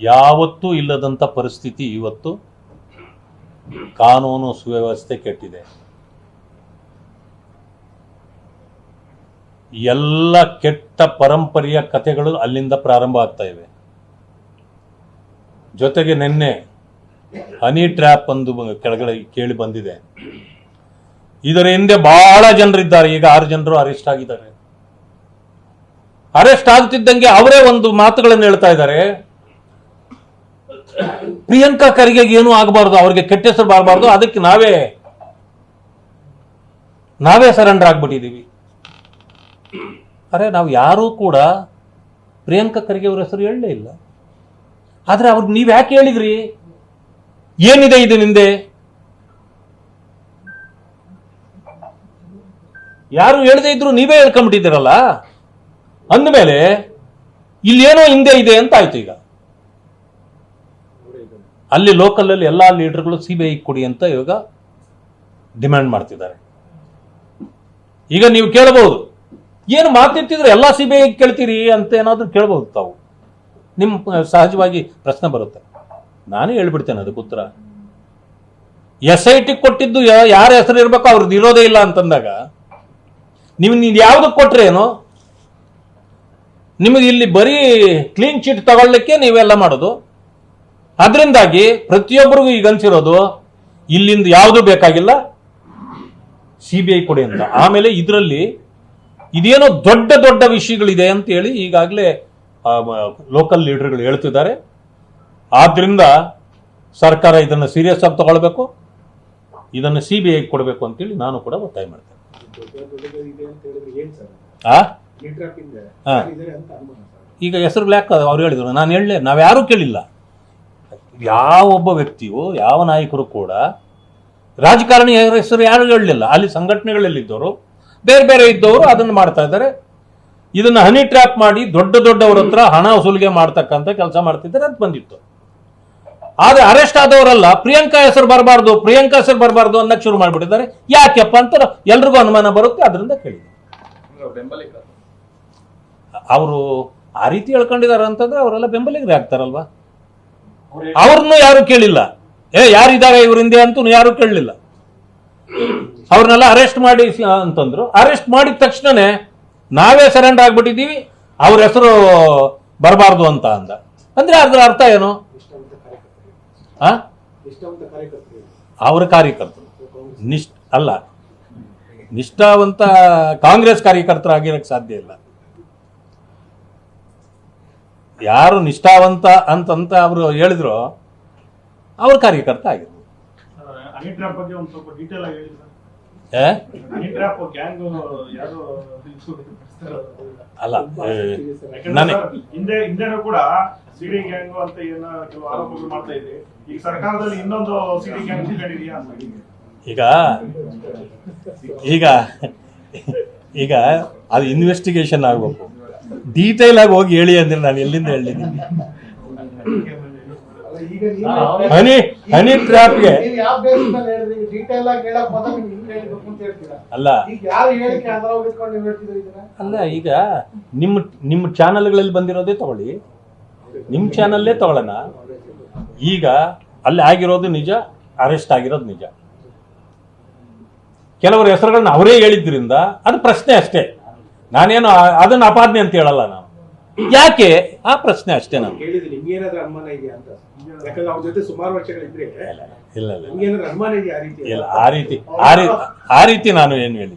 ಯಾವತ್ತೂ ಇಲ್ಲದಂಥ ಪರಿಸ್ಥಿತಿ ಇವತ್ತು ಕಾನೂನು ಸುವ್ಯವಸ್ಥೆ ಕೆಟ್ಟಿದೆ. ಎಲ್ಲ ಕೆಟ್ಟ ಪರಂಪರೆಯ ಕಥೆಗಳು ಅಲ್ಲಿಂದ ಪ್ರಾರಂಭ ಆಗ್ತಾ ಇವೆ. ಜೊತೆಗೆ ನಿನ್ನೆ ಹನಿ ಟ್ರ್ಯಾಪ್ ಒಂದು ಕೆಳಗಡೆ ಕೇಳಿ ಬಂದಿದೆ. ಇದರ ಹಿಂದೆ ಬಹಳ ಜನರಿದ್ದಾರೆ. ಈಗ ಆರು ಜನರು ಅರೆಸ್ಟ್ ಆಗಿದ್ದಾರೆ. ಅರೆಸ್ಟ್ ಆಗ್ತಿದ್ದಂಗೆ ಅವರೇ ಒಂದು ಮಾತುಗಳನ್ನು ಹೇಳ್ತಾ ಇದ್ದಾರೆ. ಪ್ರಿಯಾಂಕಾ ಖರ್ಗೆ ಏನು ಆಗಬಾರ್ದು, ಅವ್ರಿಗೆ ಕೆಟ್ಟ ಹೆಸರು ಬರಬಾರ್ದು, ಅದಕ್ಕೆ ನಾವೇ ನಾವೇ ಸರೆಂಡರ್ ಆಗ್ಬಿಟ್ಟಿದ್ದೀವಿ ಅರೆ, ನಾವು ಯಾರೂ ಕೂಡ ಪ್ರಿಯಾಂಕಾ ಖರ್ಗೆ ಅವ್ರ ಹೆಸರು ಹೇಳಲೇ ಇಲ್ಲ. ಆದರೆ ಅವ್ರಿಗೆ ನೀವು ಯಾಕೆ ಹೇಳಿದ್ರಿ? ಏನಿದೆ ಇದು ನಿಂದೆ? ಯಾರು ಹೇಳದೇ ಇದ್ರು ನೀವೇ ಹೇಳ್ಕೊಂಡ್ಬಿಟ್ಟಿದ್ದೀರಲ್ಲ? ಅಂದಮೇಲೆ, ಇಲ್ಲೇನೋ ಹಿಂದೆ ಇದೆ ಅಂತ ಆಯ್ತು ಈಗ. ಅಲ್ಲಿ ಲೋಕಲಲ್ಲಿ ಎಲ್ಲ ಲೀಡರ್ಗಳು ಸಿ ಬಿ ಐ ಕೊಡಿ ಅಂತ ಇವಾಗ ಡಿಮ್ಯಾಂಡ್ ಮಾಡ್ತಿದ್ದಾರೆ. ಈಗ ನೀವು ಕೇಳಬಹುದು. ಏನು ಮಾತಿರ್ತಿದ್ರೆ ಎಲ್ಲ ಸಿ ಬಿ ಐ ಕೇಳ್ತೀರಿ ಅಂತ ಏನಾದರೂ ಕೇಳಬಹುದು ತಾವು. ನಿಮ್ಮ, ಸಹಜವಾಗಿ ಪ್ರಶ್ನೆ ಬರುತ್ತೆ. ನಾನು ಹೇಳ್ಬಿಡ್ತೇನೆ ಅದಕ್ಕೆ ಉತ್ತರ. ಎಸ್ ಐ ಟಿ ಕೊಟ್ಟಿದ್ದು ಯಾರ ಹೆಸರು ಇರಬೇಕು ಅವ್ರದ್ದು ಇರೋದೇ ಇಲ್ಲ ಅಂತಂದಾಗ, ನೀವು ನೀವು ಯಾವ್ದಕ್ಕೆ ಕೊಟ್ರೆ ಏನು? ನಿಮಗೆ ಇಲ್ಲಿ ಬರೀ ಕ್ಲೀನ್ ಚೀಟ್ ತಗೊಳ್ಳಿಕ್ಕೆ ನೀವೆಲ್ಲ ಮಾಡೋದು. ಅದರಿಂದಾಗಿ ಪ್ರತಿಯೊಬ್ಬರಿಗೂ ಈಗ ಅನ್ಸಿರೋದು ಇಲ್ಲಿಂದ ಯಾವುದು ಬೇಕಾಗಿಲ್ಲ? ಸಿ ಬಿ ಐ ಕೊಡಿ ಅಂತ. ಆಮೇಲೆ ಇದರಲ್ಲಿ ಇದೇನೋ ದೊಡ್ಡ ದೊಡ್ಡ ವಿಷಯಗಳಿದೆ ಅಂತ ಹೇಳಿ ಈಗಾಗಲೇ ಲೋಕಲ್ ಲೀಡರ್ಗಳು ಹೇಳ್ತಿದ್ದಾರೆ. ಆದ್ರಿಂದ ಸರ್ಕಾರ ಇದನ್ನು ಸೀರಿಯಸ್ ಆಗಿ ತಗೊಳ್ಬೇಕು. ಇದನ್ನು ಸಿ ಬಿ ಐಗೆ ಕೊಡಬೇಕು ಅಂತೇಳಿ ನಾನು ಕೂಡ ಒತ್ತಾಯ ಮಾಡ್ತೇನೆ. ಈಗ ಹೆಸರು ಬ್ಲ್ಯಾಕ್ ಅವ್ರು ಹೇಳಿದ್ರು. ನಾನು ಹೇಳಲೇ ನಾವು ಯಾರೂ ಕೇಳಿಲ್ಲ. ಯಾವ ಒಬ್ಬ ವ್ಯಕ್ತಿಯು, ಯಾವ ನಾಯಕರು ಕೂಡ ರಾಜಕಾರಣಿ ಹೆಸರು ಯಾರು ಹೇಳಲಿಲ್ಲ. ಅಲ್ಲಿ ಸಂಘಟನೆಗಳಲ್ಲಿದ್ದವರು, ಬೇರೆ ಬೇರೆ ಇದ್ದವರು ಅದನ್ನು ಮಾಡ್ತಾ ಇದ್ದಾರೆ. ಇದನ್ನು ಹನಿ ಟ್ರ್ಯಾಪ್ ಮಾಡಿ ದೊಡ್ಡ ದೊಡ್ಡವ್ರ ಹತ್ರ ಹಣ ವಸೂಲಿಗೆ ಮಾಡ್ತಕ್ಕಂಥ ಕೆಲಸ ಮಾಡ್ತಿದ್ದಾರೆ ಅಂತ ಬಂದಿತ್ತು. ಆದರೆ ಅರೆಸ್ಟ್ ಆದವರಲ್ಲ, ಪ್ರಿಯಾಂಕಾ ಹೆಸರು ಬರಬಾರ್ದು, ಪ್ರಿಯಾಂಕಾ ಹೆಸರು ಬರಬಾರ್ದು ಅನ್ನಕ್ಕೆ ಶುರು ಮಾಡಿಬಿಟ್ಟಿದ್ದಾರೆ. ಯಾಕೆಪ್ಪ ಅಂತ ಎಲ್ರಿಗೂ ಅನುಮಾನ ಬರುತ್ತೆ, ಅದರಿಂದ ಕೇಳಿ ಬೆಂಬಲಿಗರು ಅವರು ಆ ರೀತಿ ಹೇಳ್ಕೊಂಡಿದ್ದಾರೆ ಅಂತಂದ್ರೆ ಅವರೆಲ್ಲ ಬೆಂಬಲಿಗರೇ ಆಗ್ತಾರಲ್ವಾ? ಅವ್ರನ್ನೂ ಯಾರು ಕೇಳಿಲ್ಲ? ಏ, ಯಾರಿದ್ದಾರೆ ಇವ್ರ ಹಿಂದೆ ಅಂತೂ ಯಾರು ಕೇಳಲಿಲ್ಲ. ಅವ್ರನ್ನೆಲ್ಲ ಅರೆಸ್ಟ್ ಮಾಡಿ ಅಂತಂದ್ರು. ಅರೆಸ್ಟ್ ಮಾಡಿದ ತಕ್ಷಣನೇ ನಾವೇ ಸರೆಂಡರ್ ಆಗ್ಬಿಟ್ಟಿದ್ದೀವಿ, ಅವ್ರ ಹೆಸರು ಬರಬಾರ್ದು ಅಂತ ಅಂದ. ಅಂದ್ರೆ ಅದ್ರ ಅರ್ಥ ಏನು? ಅವ್ರ ಕಾರ್ಯಕರ್ತರು. ನಿಷ್ಠ, ಅಲ್ಲ, ನಿಷ್ಠಾವಂತ ಕಾಂಗ್ರೆಸ್ ಕಾರ್ಯಕರ್ತರಾಗಿರಕ್ಕೆ ಸಾಧ್ಯ ಇಲ್ಲ. ಯಾರು ನಿಷ್ಠಾವಂತ ಅಂತಂತ ಅವರು ಹೇಳಿದ್ರು ಅವ್ರ ಕಾರ್ಯಕರ್ತ ಆಗಿದ್ರು. ಹನಿ ಬಗ್ಗೆ ಒಂದು ಸ್ವಲ್ಪ ಡೀಟೇಲ್ ಆಗಿ ಹೇಳಿ ಸರ್. ಏ? ಗ್ಯಾಂಗ್ ಯಾರು ಅಲ್ಲ ಏ, ಯಾಕಂದ್ರೆ ನನಗೆ ಸರ್, ಹಿಂದೆ ಹಿಂದೆನೂ ಕೂಡ ಸಿಡಿ ಗ್ಯಾಂಗ್ ಅಂತ ಏನೋ ಕೆಲವು ಆರೋಪಗಳು ಮಾಡ್ತಾ ಇದ್ರಿ ಈಗ ಸರ್ಕಾರದಲ್ಲಿ ಇನ್ನೊಂದು ಸಿಡಿ ಗ್ಯಾಂಗ್ ಕಂಡಿದೆಯಾ ಈಗ ಈಗ ಈಗ ಅದು ಇನ್ವೆಸ್ಟಿಗೇಷನ್ ಆಗಬೇಕು. ಡೀಟೇಲ್ ಆಗಿ ಹೋಗಿ ಹೇಳಿ ಅಂದ್ರೆ ನಾನು ಎಲ್ಲಿಂದ ಹೇಳಿದ್ದೀನಿ? ಹನಿ ಹನಿ ಹೇಳ್ತೀರಾ ಅಲ್ಲ. ಅಲ್ಲ, ಈಗ ನಿಮ್ಮ ನಿಮ್ಮ ಚಾನಲ್ಗಳಲ್ಲಿ ಬಂದಿರೋದೇ ತಗೊಳ್ಳಿ. ನಿಮ್ಮ ಚಾನಲ್ಲೇ ತಗೊಳ್ಳೋಣ. ಈಗ ಅಲ್ಲಿ ಆಗಿರೋದು ನಿಜ ಅರೆಸ್ಟ್ ಆಗಿರೋದು ನಿಜ. ಕೆಲವರ ಹೆಸರುಗಳನ್ನ ಅವರೇ ಹೇಳಿದ್ರಿಂದ ಅದು ಪ್ರಶ್ನೆ ಅಷ್ಟೇ. ನಾನೇನು ಆ- ಅದನ್ನ ಅಪಾದನೆ ಅಂತ ಹೇಳಲ್ಲ ನಾವು ಯಾಕೆ? ಆ ಪ್ರಶ್ನೆ ಅಷ್ಟೇ ನಾನು. ಕೇಳಿದ್ರಿ ನಿಮ್ಗೆ ಏನಾದ್ರೂ ಅನುಮಾನ ಇದೆಯಾ ಅಂತ. ಯಾಕಂದ್ರೆ ಅವ್ರ ಜೊತೆ ಸುಮಾರು ವರ್ಷಗಳಿದ್ರೆ ಇಲ್ಲ ಇಲ್ಲ ಇಲ್ಲ. ನಿಮ್ಗೆ ಏನಾದ್ರೂ ಅನುಮಾನ ಇದೆಯಾ ಆ ರೀತಿ? ಇಲ್ಲ ಆ ರೀತಿ ಆ ರೀತಿ ಆ ರೀತಿ ನಾನು ಏನು ಹೇಳಿ